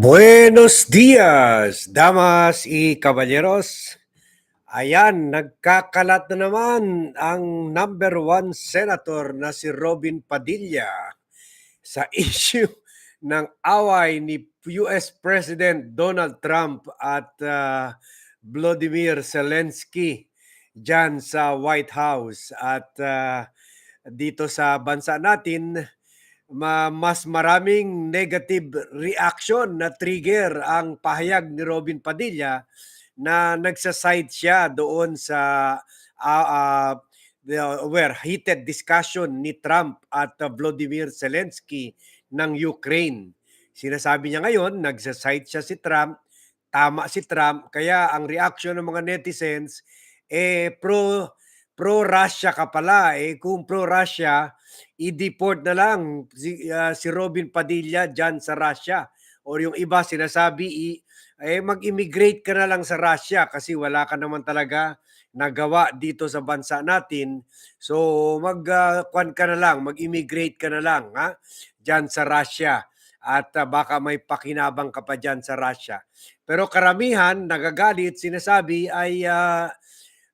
Buenos dias, damas y caballeros. Ayan, nagkakalat na naman ang number one senator na si Robin Padilla sa issue ng away ni US President Donald Trump at uh, Vladimir Zelensky dyan sa White House. At uh, dito sa bansa natin, ma- mas maraming negative reaction na trigger ang pahayag ni Robin Padilla na nagsaside siya doon sa uh, uh, where heated discussion ni Trump at uh, Vladimir Zelensky ng Ukraine. Sinasabi niya ngayon, nagsaside siya si Trump, tama si Trump, kaya ang reaction ng mga netizens, eh pro pro Russia ka pala eh kung pro Russia i-deport na lang si, uh, si Robin Padilla diyan sa Russia or yung iba sinasabi i, eh mag-immigrate ka na lang sa Russia kasi wala ka naman talaga nagawa dito sa bansa natin. So mag uh, kwan ka na lang, mag-immigrate ka na lang ha diyan sa Russia at uh, baka may pakinabang ka pa diyan sa Russia. Pero karamihan nagagalit sinasabi ay uh,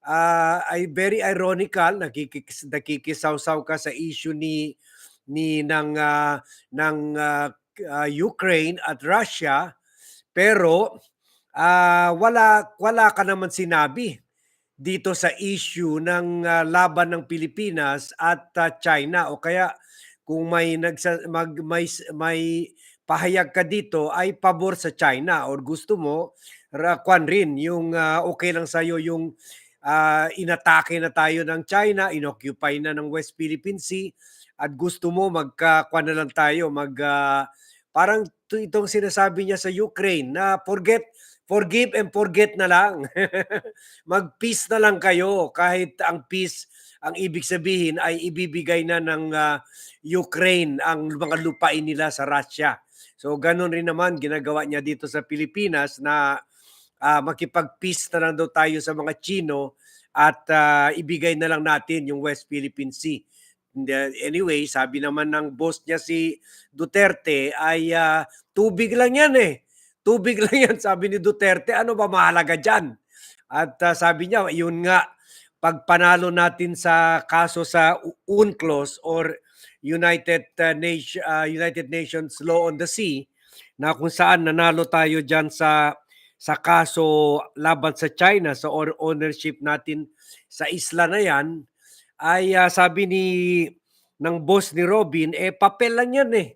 uh, ay very ironical nakikis, nakikisaw-saw ka sa issue ni ni ng uh, ng uh, uh, Ukraine at Russia. Pero uh, wala wala ka naman sinabi dito sa issue ng uh, laban ng Pilipinas at uh, China. O kaya kung may nagsa, mag, may may pahayag ka dito ay pabor sa China. Or gusto mo rakwan rin yung uh, okay lang sa iyo yung uh, inatake na tayo ng China, inoccupy na ng West Philippine Sea at gusto mo magkakwan na lang tayo mag uh, parang itong sinasabi niya sa Ukraine na forget forgive and forget na lang. Mag-peace na lang kayo kahit ang peace ang ibig sabihin ay ibibigay na ng uh, Ukraine ang mga lupain nila sa Russia. So ganun rin naman ginagawa niya dito sa Pilipinas na uh, makipag-peace na lang daw tayo sa mga Chino at uh, ibigay na lang natin yung West Philippine Sea. Anyway, sabi naman ng boss niya si Duterte ay uh, tubig lang yan eh Tubig lang yan, sabi ni Duterte. Ano ba mahalaga dyan? At uh, sabi niya, yun nga, pag panalo natin sa kaso sa UNCLOS or United uh, Nation uh, United Nations Law on the Sea na kung saan nanalo tayo diyan sa sa kaso laban sa China sa ownership natin sa isla na yan ay uh, sabi ni ng boss ni Robin eh papel lang yan eh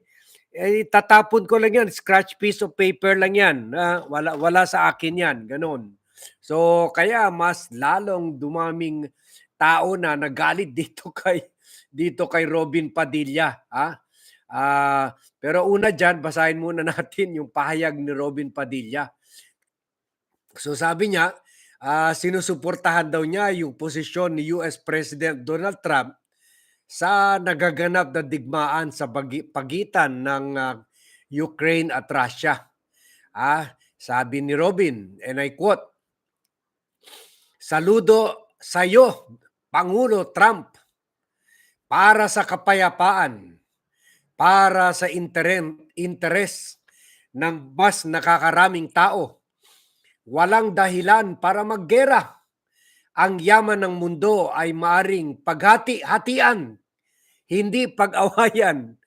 eh, tatapon ko lang yan, scratch piece of paper lang yan. Uh, wala, wala sa akin yan, ganun. So, kaya mas lalong dumaming tao na nagalit dito kay dito kay Robin Padilla. Ha? Uh, pero una dyan, basahin muna natin yung pahayag ni Robin Padilla. So sabi niya, uh, sinusuportahan daw niya yung posisyon ni US President Donald Trump sa nagaganap na digmaan sa pagitan ng uh, Ukraine at Russia. Ah, sabi ni Robin, and I quote, Saludo sa iyo, Pangulo Trump, para sa kapayapaan, para sa interes ng mas nakakaraming tao. Walang dahilan para maggera. Ang yaman ng mundo ay maaring paghati-hatian hindi pag-awayan.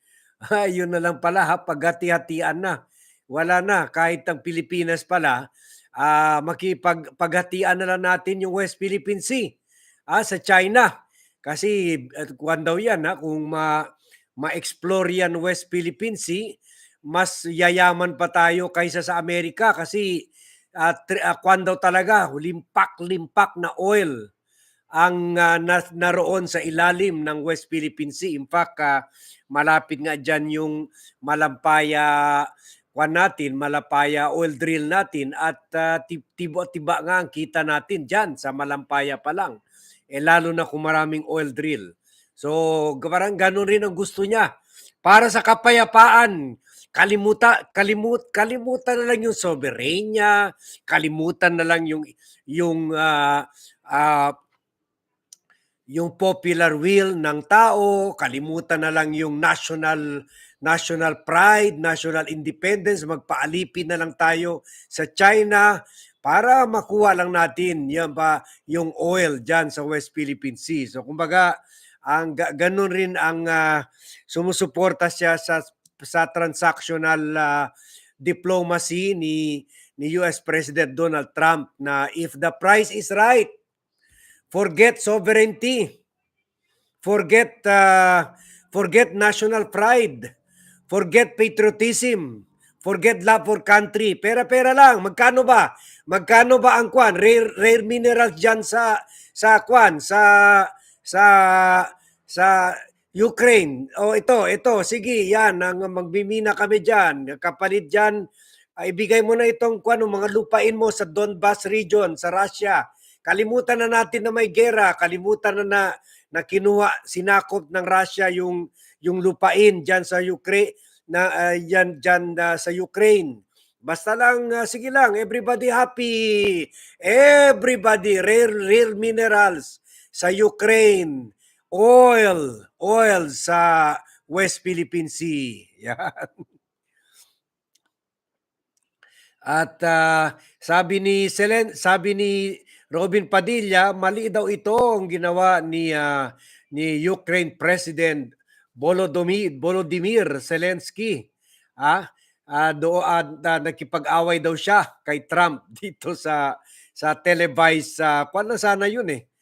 Ah, yun na lang pala ha, paghati-hatian na. Wala na, kahit ang Pilipinas pala, uh, makipag-paghatian na lang natin yung West Philippine Sea ah, sa China. Kasi kuwan daw yan ha, kung ma, ma-explore yan West Philippine Sea, mas yayaman pa tayo kaysa sa Amerika kasi uh, uh, kwan daw talaga, limpak-limpak na oil ang uh, naroon sa ilalim ng West Philippine Sea. In fact, uh, malapit nga dyan yung malampaya kwan natin, malapaya oil drill natin at uh, tiba-tiba nga ang kita natin dyan sa malampaya pa lang. Eh lalo na kung maraming oil drill. So, parang ganun rin ang gusto niya. Para sa kapayapaan, kalimuta kalimut kalimutan na lang yung soberenya, kalimutan na lang yung yung uh, uh, yung popular will ng tao, kalimutan na lang yung national national pride, national independence, magpaalipin na lang tayo sa China para makuha lang natin yan ba yung oil diyan sa West Philippine Sea. So kumbaga ang ga- ganun rin ang ah, sumusuporta siya sa sa transactional ah, diplomacy ni ni US President Donald Trump na if the price is right, forget sovereignty, forget uh, forget national pride, forget patriotism, forget love for country. Pera-pera lang. Magkano ba? Magkano ba ang kwan? Rare, rare minerals diyan sa sa kwan sa sa sa Ukraine. O ito, ito, sige, yan, ang magbimina kami diyan. Kapalit diyan, ay ibigay mo na itong kwan, mga lupain mo sa Donbas region, sa Russia. Kalimutan na natin na may gera, kalimutan na na, na kinuha, sinakop ng Russia yung yung lupain diyan sa Ukraine na ah, yan diyan ah, sa Ukraine. Basta lang ah, sige lang, everybody happy. Everybody rare rare minerals sa Ukraine. Oil, oil sa West Philippine Sea. Yan. At ah, sabi ni Selen, sabi ni Robin Padilla, mali daw ito ang ginawa ni ah, ni Ukraine President Volodymyr Volodymyr Zelensky. Ah, ah do ah, na- nakipag-away daw siya kay Trump dito sa sa televised sa uh, na sana yun eh.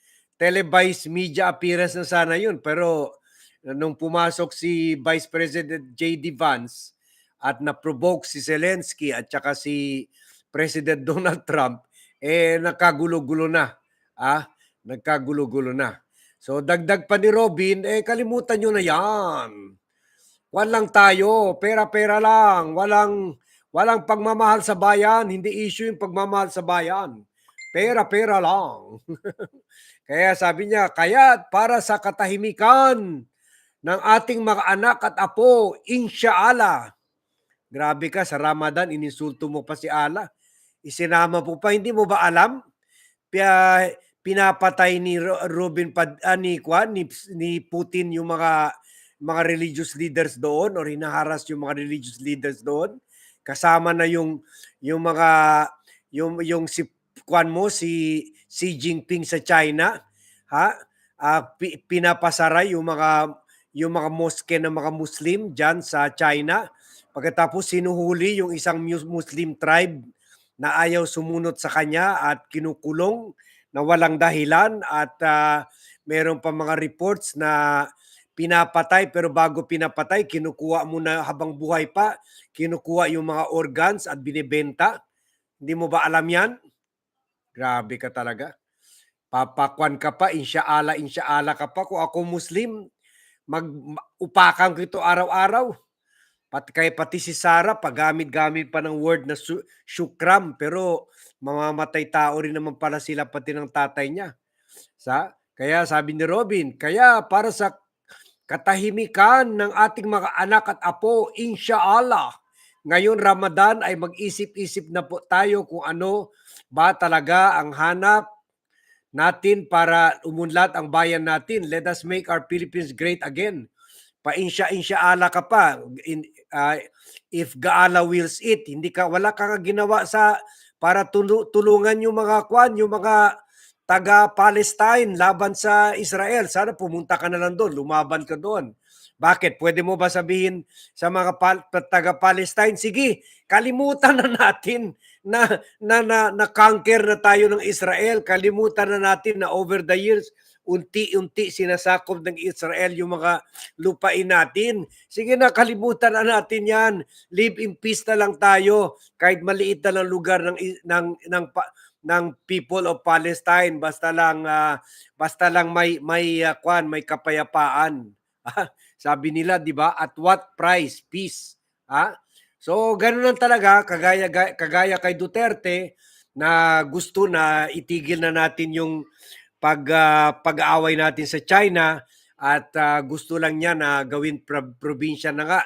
Televised media appearance na sana yun pero nung pumasok si Vice President JD Vance at na-provoke si Zelensky at saka si President Donald Trump, eh nakagulo-gulo na. Ah, nagkagulo-gulo na. So dagdag pa ni Robin, eh kalimutan nyo na yan. Wan lang tayo, pera-pera lang, walang walang pagmamahal sa bayan, hindi issue yung pagmamahal sa bayan. Pera-pera lang. Kaya sabi niya, kaya para sa katahimikan ng ating mga anak at apo, insyaAllah, Grabe ka, sa Ramadan, ininsulto mo pa si Allah. Isinama mo pa, hindi mo ba alam? Pia, pinapatay ni Ro- Robin Pad, ah, ni, Kwan, ni, ni Putin yung mga mga religious leaders doon or hinaharas yung mga religious leaders doon. Kasama na yung yung mga yung yung si Kwan mo si Xi Jinping sa China, ha? Ah, pi- pinapasara yung mga yung mga mosque ng mga Muslim diyan sa China. Pagkatapos sinuhuli yung isang mus- Muslim tribe na ayaw sumunod sa kanya at kinukulong na walang dahilan at ah, meron pa mga reports na pinapatay pero bago pinapatay kinukuha muna habang buhay pa kinukuha yung mga organs at binebenta hindi mo ba alam yan grabe ka talaga. Papakwan ka pa insyaala insyaala ka pa kung ako muslim. Mag upakan ko ito araw-araw. Pati kay pati si Sarah paggamit-gamit pa ng word na su- shukram pero mamamatay tao rin naman pala sila pati ng tatay niya. Sa kaya sabi ni Robin, kaya para sa katahimikan ng ating mga anak at apo, insyaallah, ngayon Ramadan ay mag-isip-isip na po tayo kung ano ba talaga ang hanap natin para umunlad ang bayan natin. Let us make our Philippines great again. Pa-insya-insya ala ka pa. In, ah, if gaala wills it hindi ka wala ka ginawa sa para tulu- tulungan yung mga kwan yung mga taga Palestine laban sa Israel. Sana pumunta ka na lang doon lumaban ka doon bakit pwede mo ba sabihin sa mga pal- taga Palestine sige kalimutan na natin na na na, na conquer na tayo ng Israel kalimutan na natin na over the years unti-unti sinasakop ng Israel yung mga lupain natin. Sige na, kalimutan na natin yan. Live in peace na lang tayo. Kahit maliit na lang lugar ng, ng, ng, ng people of Palestine. Basta lang, ah, basta lang may, may, ah, kwan, may kapayapaan. Sabi nila, di ba? At what price? Peace. Ha? So, ganun lang talaga, kagaya, kagaya kay Duterte, na gusto na itigil na natin yung pag ah, pag-aaway natin sa China at ah, gusto lang niya na gawin pro- probinsya na nga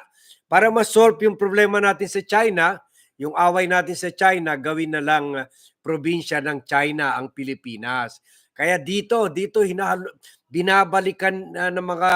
para ma-solve yung problema natin sa China, yung away natin sa China, gawin na lang probinsya ng China ang Pilipinas. Kaya dito, dito hinahalo, binabalikan ah, ng mga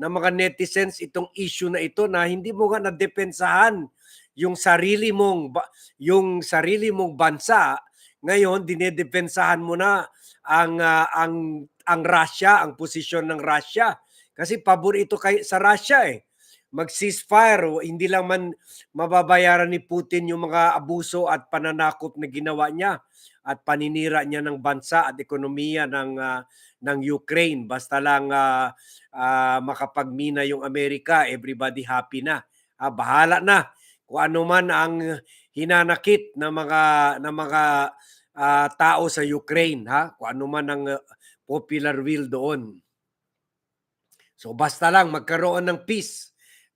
ng mga netizens itong issue na ito na hindi mo nga nadepensahan yung sarili mong yung sarili mong bansa. Ngayon dinedepensahan mo na ang ah, ang ang Russia, ang posisyon ng Russia. Kasi paborito kay sa Russia eh mag-ceasefire hindi lang man mababayaran ni Putin yung mga abuso at pananakop na ginawa niya at paninira niya ng bansa at ekonomiya ng ah, ng Ukraine. Basta lang ah, ah, makapagmina yung Amerika everybody happy na. Ah, bahala na kung ano man ang hinanakit ng mga ng mga ah, tao sa Ukraine ha? Kung ano man ang popular will doon. So basta lang magkaroon ng peace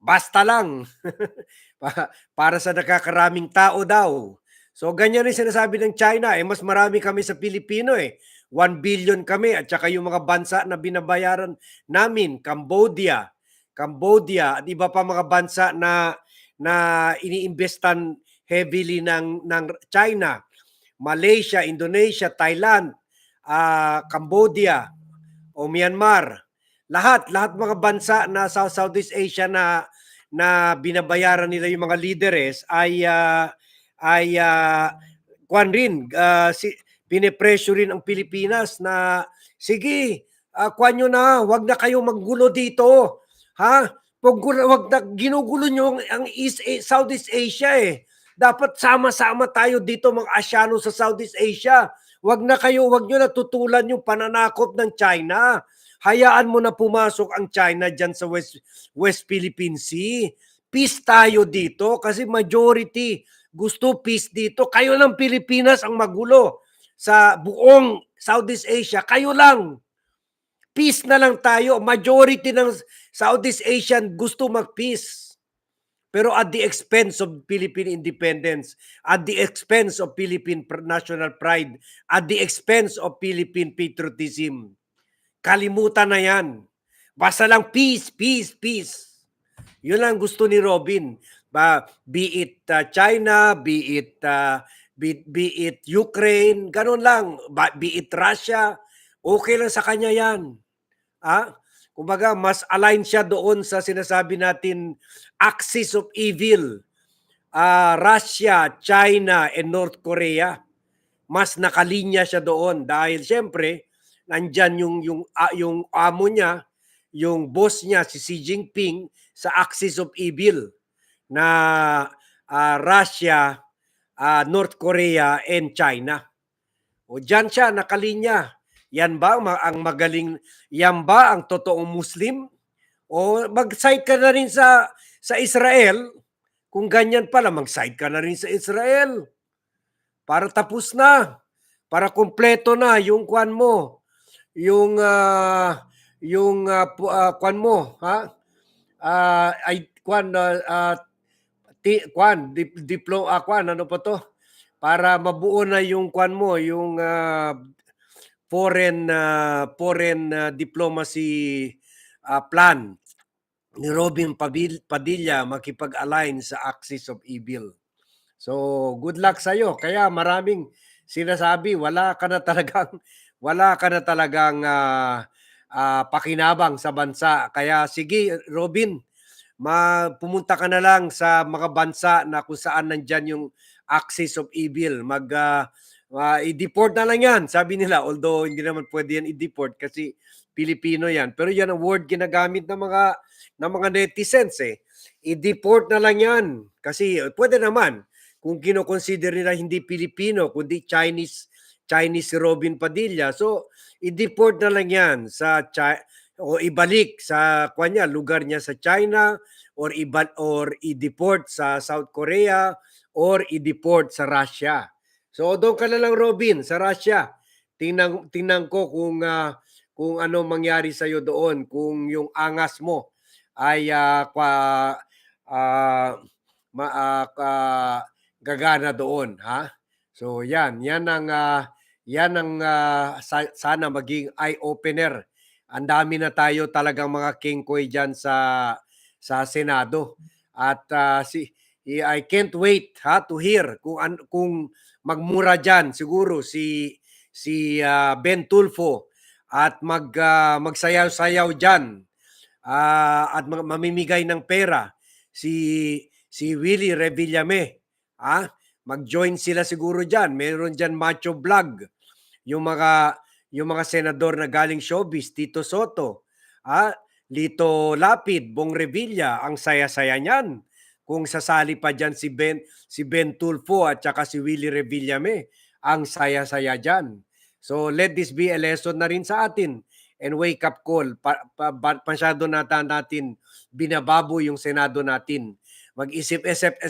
basta lang. Pa- para sa nakakaraming tao daw. So ganyan rin sinasabi ng China, eh mas marami kami sa Pilipino eh. 1 billion kami at saka yung mga bansa na binabayaran namin, Cambodia, Cambodia at iba pa mga bansa na na iniimbestan heavily ng ng China, Malaysia, Indonesia, Thailand, ah, Cambodia o Myanmar. Lahat, lahat mga bansa na sa Southeast Asia na na binabayaran nila yung mga leaders ay ah, ay uh, kwan rin ah, si pinepresyo rin ang Pilipinas na sige uh, kwan nyo na wag na kayo maggulo dito ha? Wag, wag na ginugulo nyo ang, ang East Southeast Asia eh. Dapat sama-sama tayo dito mga Asyano sa Southeast Asia. Wag na kayo wag nyo na tutulan yung pananakop ng China hayaan mo na pumasok ang China diyan sa West West Philippine Sea peace tayo dito kasi majority gusto peace dito. Kayo lang Pilipinas ang magulo sa buong Southeast Asia. Kayo lang. Peace na lang tayo. Majority ng Southeast Asian gusto mag-peace. Pero at the expense of Philippine independence, at the expense of Philippine national pride, at the expense of Philippine patriotism. Kalimutan na yan. Basta lang peace, peace, peace. Yun lang gusto ni Robin. Ba, be it uh, China, be it uh, be, be it Ukraine, ganun lang. Ba, be it Russia, okay lang sa kanya 'yan. Ah? Kumbaga, mas align siya doon sa sinasabi natin axis of evil. Ah, Russia, China, and North Korea. Mas nakalinya siya doon dahil siyempre nandyan yung yung ah, yung amo niya, yung boss niya si Xi Jinping sa axis of evil na ah, Russia, ah, North Korea, and China. O dyan siya, nakalinya. Yan ba ang magaling, yan ba ang totoong Muslim? O mag-side ka na rin sa, sa Israel? Kung ganyan pala, mag-side ka na rin sa Israel. Para tapos na. Para kumpleto na yung kwan mo. Yung, ah, yung pu- ah, kwan mo, ha? Ah, ay, kwan, ah, ah, ti, kwan, dip, diplo, ah, kwan, ano pa to? Para mabuo na yung kwan mo, yung ah, foreign ah, foreign ah, diplomacy ah, plan ni Robin Padilla makipag-align sa axis of evil. So, good luck sa iyo. Kaya maraming sinasabi, wala ka na talagang wala ka na talagang ah, ah, pakinabang sa bansa. Kaya sige, Robin, ma pumunta ka na lang sa mga bansa na kung saan nandyan yung axis of evil. Mag ah, ah, i-deport na lang yan, sabi nila. Although hindi naman pwede yan i-deport kasi Pilipino yan. Pero yan ang word ginagamit ng mga ng mga netizens eh. I-deport na lang yan. Kasi eh, pwede naman kung kino-consider nila hindi Pilipino kundi Chinese Chinese si Robin Padilla. So i-deport na lang yan sa Chi- o ibalik sa kanya lugar niya sa China or iba or i-deport sa South Korea or i-deport sa Russia. So doon ka na lang Robin sa Russia. Tingnan tingnan ko kung ah, kung ano mangyari sa iyo doon, kung yung angas mo ay ah, kwa, ah, ma, ah, ka- gagana doon, ha? So yan, yan ang ah, yan ang sa- sana maging eye opener. Ang dami na tayo talagang mga kingkoy diyan sa sa Senado. At ah, si I can't wait ha to hear kung kung magmura diyan siguro si si ah, Ben Tulfo at mag ah, magsayaw-sayaw diyan ah, at mamimigay ng pera si si Willie Revillame. Ah, mag-join sila siguro diyan. Meron diyan Macho Vlog. Yung mga yung mga senador na galing showbiz, Tito Soto, ah, Lito Lapid, Bong Revilla, ang saya-saya niyan. Kung sasali pa diyan si Ben si Ben Tulfo at saka si Willie Revillame, ang saya-saya diyan. So let this be a lesson na rin sa atin and wake up call. Pa, pa, pa, masyado nata natin binababo yung Senado natin. Mag-isip-isip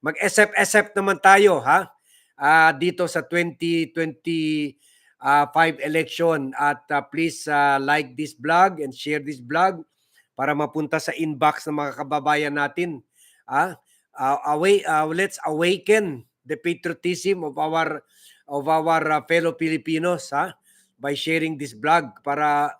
mag-isip-isip naman tayo ha. Ah, dito sa 2025 election at ah, please ah, like this vlog and share this vlog para mapunta sa inbox ng mga kababayan natin. Ah, ah, away, ah, let's awaken the patriotism of our of our ah, fellow Filipinos ha by sharing this vlog para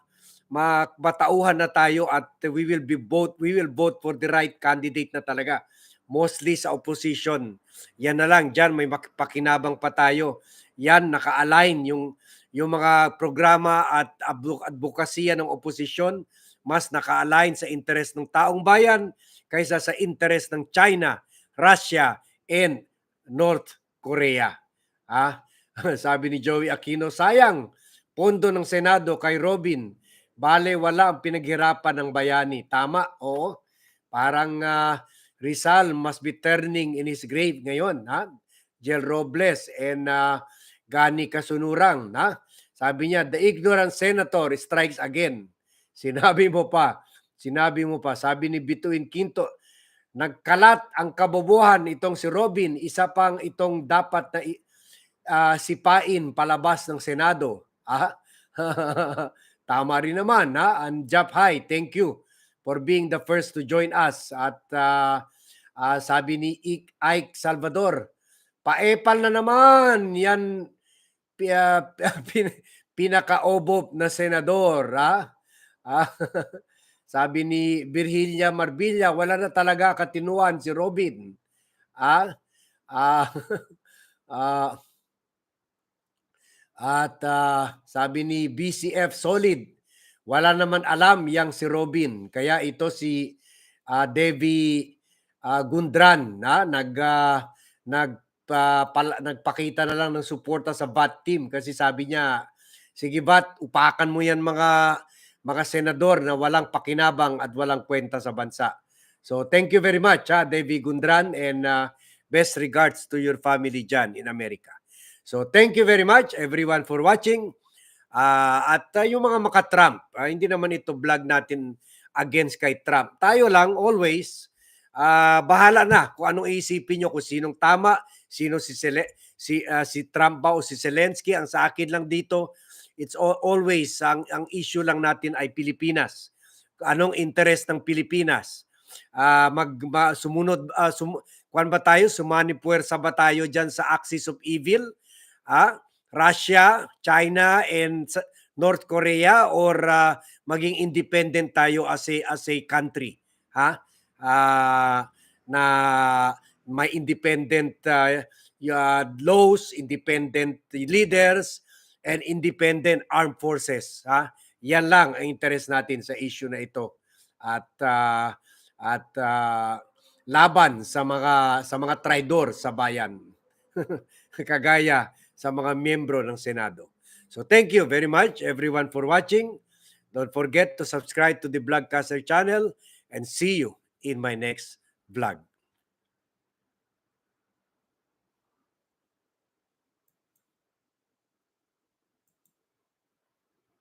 ma- matauhan na tayo at we will be vote we will vote for the right candidate na talaga mostly sa opposition yan na lang diyan may pakinabang pa tayo yan naka-align yung yung mga programa at advo- advokasya ng oposisyon mas naka-align sa interest ng taong bayan kaysa sa interest ng China, Russia, and North Korea. Ah, sabi ni Joey Aquino, sayang pondo ng Senado kay Robin. Bale wala ang pinaghirapan ng bayani. Tama, oo. Parang ah, Rizal must be turning in his grave ngayon, ha? Jel Robles and ah, Gani Kasunurang, ha? Sabi niya, the ignorant senator strikes again. Sinabi mo pa, sinabi mo pa, sabi ni Bituin Quinto, nagkalat ang kabobohan itong si Robin, isa pang itong dapat na ah, sipain palabas ng Senado. Ah? Tama rin naman, ha? And Jap Hai, thank you for being the first to join us. At ah, ah, sabi ni Ik- Ike Salvador, paepal na naman yan ah, pin- pinaka-obob na senador. Ha? Ah, sabi ni Virgilia Marbilla, wala na talaga katinuan si Robin. Ah, ah, ah, at ah, sabi ni BCF Solid, wala naman alam yang si Robin. Kaya ito si ah, Devi ah, Gundran na nag ah, nag pa- pala- nagpakita na lang ng suporta sa BAT team kasi sabi niya, sige BAT, upakan mo yan mga mga senador na walang pakinabang at walang kwenta sa bansa. So thank you very much, ha, Devi Gundran, and ah, best regards to your family dyan in America. So thank you very much everyone for watching. Ah, at ah, yung mga maka-Trump, ah, hindi naman ito vlog natin against kay Trump. Tayo lang always ah, bahala na kung anong iisipin nyo kung sinong tama, sino si Sele, si ah, si Trump ba o si Zelensky. Ang sa akin lang dito, it's al- always ang ang issue lang natin ay Pilipinas. Anong interest ng Pilipinas? Ah, mag ma- sumunod ah, sum, kwan ba tayo? Sumani puwersa ba tayo diyan sa axis of evil? Ah, Russia, China and North Korea or ah, maging independent tayo as a as a country, ha? Ah, na may independent ah, uh, laws, independent leaders and independent armed forces, ha? Yan lang ang interest natin sa issue na ito. At ah, at ah, laban sa mga sa mga traidor sa bayan. Kagaya sa mga miyembro ng Senado. So thank you very much everyone for watching. Don't forget to subscribe to the Vlogcaster channel and see you in my next vlog.